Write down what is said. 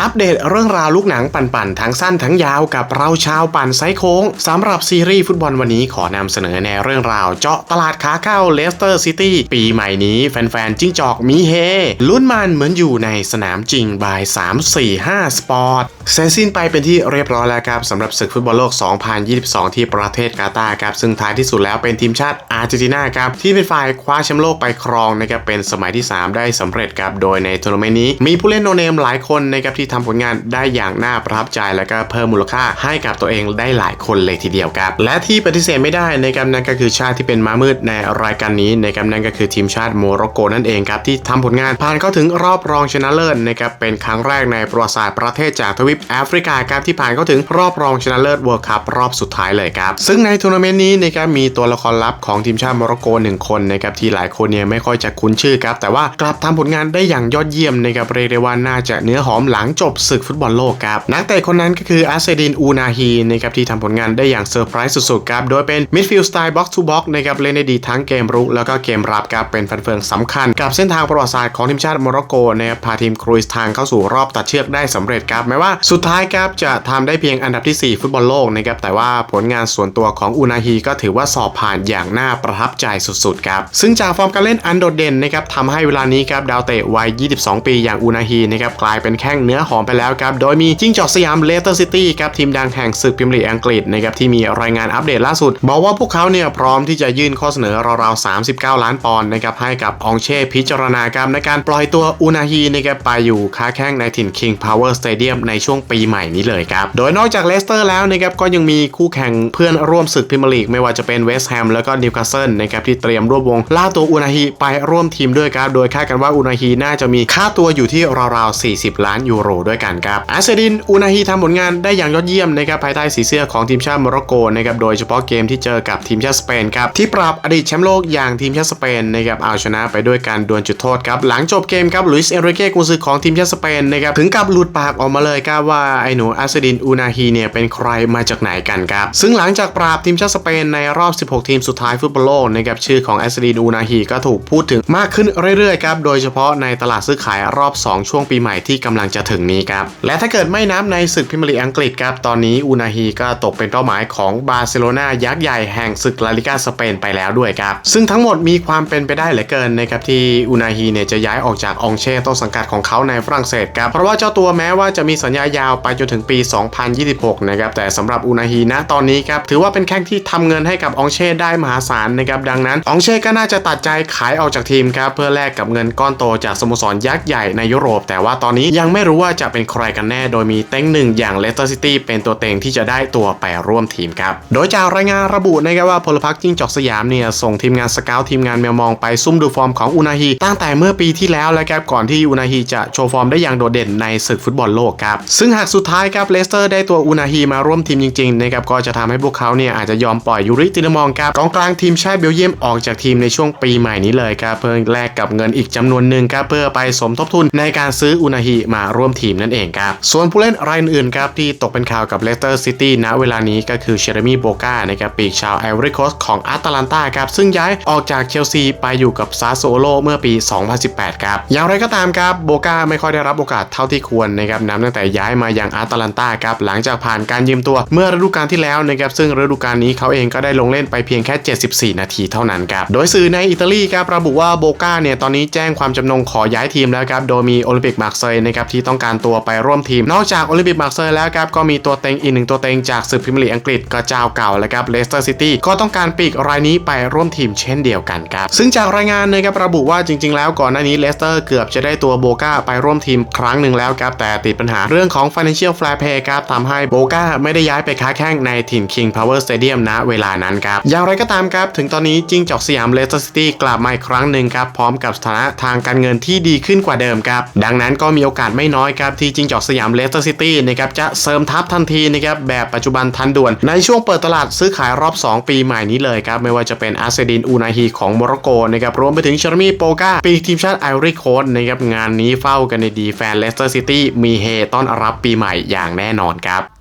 อัปเดตเรื่องราวลูกหนังปั่นๆ ทั้งสั้นทั้งยาวกับเราชาวปั่นไซโค้งสำหรับซีรีส์ฟุตบอลวันนี้ขอนำเสนอในเรื่องราวเจาะตลาดขาเข้าเลสเตอร์ซิตี้ปีใหม่นี้แฟนๆ จิ้งจอกมีเฮลุ้นมันเหมือนอยู่ในสนามจริงบาย 345 สปอร์ตเสร็จสิ้นไปเป็นที่เรียบร้อยแล้วครับสำหรับศึกฟุตบอลโลก 2022 ที่ประเทศกาตาร์ครับซึ่งท้ายที่สุดแล้วเป็นทีมชาติอาร์เจนตินาครับที่เป็นฝ่ายคว้าแชมป์โลกไปครองนะครับเป็นสมัยที่ 3 ได้สำเร็จครับโดยในทัวร์นาเมนต์นี้มีผู้เล่นโนเนมหลายคนนะครับที่ทำผลงานได้อย่างน่าประทับใจและก็เพิ่มมูลค่าให้กับตัวเองได้หลายคนเลยทีเดียวครับ และที่ปฏิเสธไม่ได้นะครับนั่นก็คือชาติที่เป็นม้ามืดในรายการนี้นะครับนั่นก็คือทีมชาติโมร็อกโกนั่นเองครับที่ทำผลงานผ่านเข้าถึงรอบรองชนะเลิศนะครับเป็นครั้งแรกในประวัติศาสตร์ประเทศจากทวีปแอฟริกาครับที่ผ่านเข้าถึงรอบรองชนะเลิศเวิลด์คัพรอบสุดท้ายเลยครับซึ่งในทัวร์นาเมนต์นี้นะครับมีตัวละครลับของทีมชาติโมร็อกโกหนึ่งคนนะครับที่หลายคนเนี่ยไม่ค่อยจะคุ้นชื่อครับแต่ว่ากลับทำผลงานได้อย่างยอดเยี่ยมนะครับเรียกได้ว่าน่าจะเนื้อหอมหลังจบศึกฟุตบอลโลกครับ นักเตะคนนั้นก็คืออาเซดินอูนาฮีนะครับที่ทำผลงานได้อย่างเซอร์ไพรส์สุดๆครับ โดยเป็นมิดฟิลด์สไตล์บ็อกซ์ทูบ็อกซ์นะครับเล่นได้ดีทั้งเกมรุกแล้วก็เกมรับครับเป็นฟันเฟืองสำคัญ กับเส้นทางประวัติศาสตร์ของทีมชาติโมร็อกโกนะครับพาทีมครูซทางเข้าสู่รอบตัดเชือกได้สำเร็จครับแม้ว่าสุดท้ายครับจะทำได้เพียงอันดับที่ 4 ฟุตบอลโลกนะครับแต่ว่าผลงานส่วนตัวของอูนาฮีก็ถือว่าสอบผ่านอย่างน่าประทับใจสุดๆครับซึ่งจากฟอร์มการเล่นอันโดดเด่นนะครับทำให้เวลานี้ครับดาวเตะวัย 22 ปีอย่างอูนาฮีนะครับกลายเป็นแข้งเนื้อหอมไปแล้วครับ โดยมีจิ้งจอกสยามเลสเตอร์ซิตี้ครับทีมดังแห่งศึกพรีเมียร์ลีกอังกฤษนะครับที่มีรายงานอัปเดตล่าสุด บอกว่าพวกเขาเนี่ยพร้อมที่จะยื่นข้อเสนอราวๆ39 ล้านปอนด์นะครับให้กับองเช่พิจารณาครับในการปล่อยตัวอูนาฮีนะครับไปอยู่ค้าแข้งในถิ่น King Power Stadium ในช่วงปีใหม่นี้เลยครับโดยนอกจากเลสเตอร์แล้วนะครับก็ยังมีคู่แข่งเพื่อนร่วมศึกพรีเมียร์ลีกไม่ว่าจะเป็นเวสต์แฮมแล้วก็นิวคาสเซิลนะครับที่เตรียมรวบวงล่าตัวอูนาฮีไปร่วมทีมด้วยครับโดยคาดกันว่าอูนาฮีน่าจะมีค่าตัวอยู่ที่ราวๆ40 ล้านยูโรด้วยกันครับอาเซดินอูนาฮีทำผลงานได้อย่างยอดเยี่ยมนะครับภายใต้สีเสื้อของทีมชาติโมร็อกโกนะครับโดยเฉพาะเกมที่เจอกับทีมชาติสเปนครับที่ปราบอดีตแชมป์โลกอย่างทีมชาติสเปนนะครับเอาชนะไปด้วยการดวลจุดโทษครับหลังจบเกมครับลุยส์เอนริเก้กุนซือของทีมชาติสเปนนะครับถึงกับหลุดปากออกมาเลยครับว่าไอ้หนูอาเซดินอูนาฮีเนี่ยเป็นใครมาจากไหนกันครับซึ่งหลังจากปราบทีมชาติสเปนในรอบ 16 ทีมสุดท้ายฟุตบอลโลกนะครับชื่อของอาเซดินอูนาฮีก็ถูกพูดถึงมากขึ้นเรื่อยๆครับโดยเฉพาะในตลาดซื้อขายรอบ 2 ช่วงปีใหม่ที่กำลังจะถึงนี้ครับ และถ้าเกิดไม่นับในศึกพรีเมียร์ลีอังกฤษครับ ตอนนี้อูนาฮีก็ตกเป็นเป้าหมายของบาร์เซโลนายักษ์ใหญ่แห่งศึกลาลิกาสเปนไปแล้วด้วยครับ ซึ่งทั้งหมดมีความเป็นไปได้เหลือเกินนะครับที่อูนาฮีเนี่ยจะย้ายออกจากองเช่ต้นสังกัดของเขาในฝรั่งเศสครับ เพราะว่าเจ้าตัวแม้ว่าจะมีสัญญายาวไปจนถึงปี 2026 นะครับ แต่สำหรับอูนาฮีนะตอนนี้ครับถือว่าเป็นแข้งที่ทำเงินให้กับองเช่ได้มหาศาลนะครับดังนั้นองเช่ก็น่าจะตัดใจขายออกจากทีมครับเพื่อแลกกับเงินก้อนโตจากสโมสรยักษ์ใหญ่ในยุโรป แต่ว่าตอนนี้ยังไม่รู้ว่าาจะเป็นใครกันแน่โดยมีเต็งหนึ่งอย่างเลสเตอร์ซิตี้เป็นตัวเต็งที่จะได้ตัวไปร่วมทีมครับ โดยจากรายงานระบุนะครับว่าพลพรรคจิ้งจอกสยามเนี่ยส่งทีมงานสเกลทีมงานแมวมองไปซุ่มดูฟอร์มของอูนาฮีตั้งแต่เมื่อปีที่แล้วแล้วครับก่อนที่อูนาฮีจะโชว์ฟอร์มได้อย่างโดดเด่นในศึกฟุตบอลโลกครับซึ่งหากสุดท้ายครับเลสเตอร์ได้ตัวอูนาฮีมาร่วมทีมจริงๆนะครับก็จะทำให้พวกเขาเนี่ยอาจจะยอมปล่อยยูริตินมองครับกองกลางทีมชาติเบลเยียมออกจากทีมในช่วงปีใหม่นี้เลยครับเพื่อแลกกับเงินอีกจำนวนหนึ่งครับเพื่อไปสมทบทุนในการซื้ออูนาฮีมาร่วมทีมนั่นเองครับ ส่วนผู้เล่นรายอื่นครับที่ตกเป็นข่าวกับเลสเตอร์ซิตี้ณเวลานี้ก็คือเชเรมีโบกานะครับปีกชาวไอวอรี่โคสของอาตแลนตาครับซึ่งย้ายออกจากเชลซีไปอยู่กับซาโซโลเมื่อปี 2018 ครับ อย่างไรก็ตามครับโบกาไม่ค่อยได้รับโอกาสเท่าที่ควรนะครับนับตั้งแต่ย้ายมาอย่างอาตแลนตาครับหลังจากผ่านการยืมตัวเมื่อฤดูกาลที่แล้วนะครับซึ่งฤดูกาลนี้เขาเองก็ได้ลงเล่นไปเพียงแค่ 74 นาทีเท่านั้นครับโดยสื่อในอิตาลีครับระบุว่าโบกาเนี่ยตอนนี้แจ้งความจำนงขอย้ายทีมแล้วครับโดยมีโอลิมปิกมาร์เซย์นะครับที่ต้องการตัวไปร่วมทีม นอกจากโอลิมปิกมาร์เซย์แล้วครับก็มีตัวเต็งอีกหนึ่งตัวเต็งจากศึกพรีเมียร์ลีกอังกฤษก็เจ้าเก่าแล้วครับเลสเตอร์ซิตี้ก็ต้องการปีกรายนี้ไปร่วมทีมเช่นเดียวกันครับซึ่งจากรายงานนะครับระบุว่าจริง ๆ แล้วก่อนหน้านี้เลสเตอร์เกือบจะได้ตัวโบกาไปร่วมทีมครั้งหนึ่งแล้วครับแต่ติดปัญหาเรื่องของ financial fair play ครับทำให้โบกาไม่ได้ย้ายไปค้าแข้งในถิ่น King Power Stadium ณเวลานั้นครับอย่างไรก็ตามครับถึงตอนนี้จิงจอกสยามเลสเตอร์ซิตี้กลับมาอีกครั้งหนึ่งครับพร้อมกับสถานะทางการเงินที่ดีขึ้นกว่าเดิมครับดังนั้นก็มีโอกาสไม่น้อยนะครับที่จิงจอกสยามเลสเตอร์ซิตี้นะครับจะเสริมทัพทันทีนะครับแบบปัจจุบันทันด่วน ในช่วงเปิดตลาดซื้อขายรอบ 2 ปีใหม่นี้เลยครับไม่ว่าจะเป็นอาเซดินอูนาฮีของโมร็อกโกนะครับรวมไปถึงเชอร์มี่โปกาปีทีมชาติไอริโคสนะครับงานนี้เฝ้ากันในดีแฟนเลสเตอร์ซิตี้มีเฮต้อนรับปีใหม่อย่างแน่นอนครับ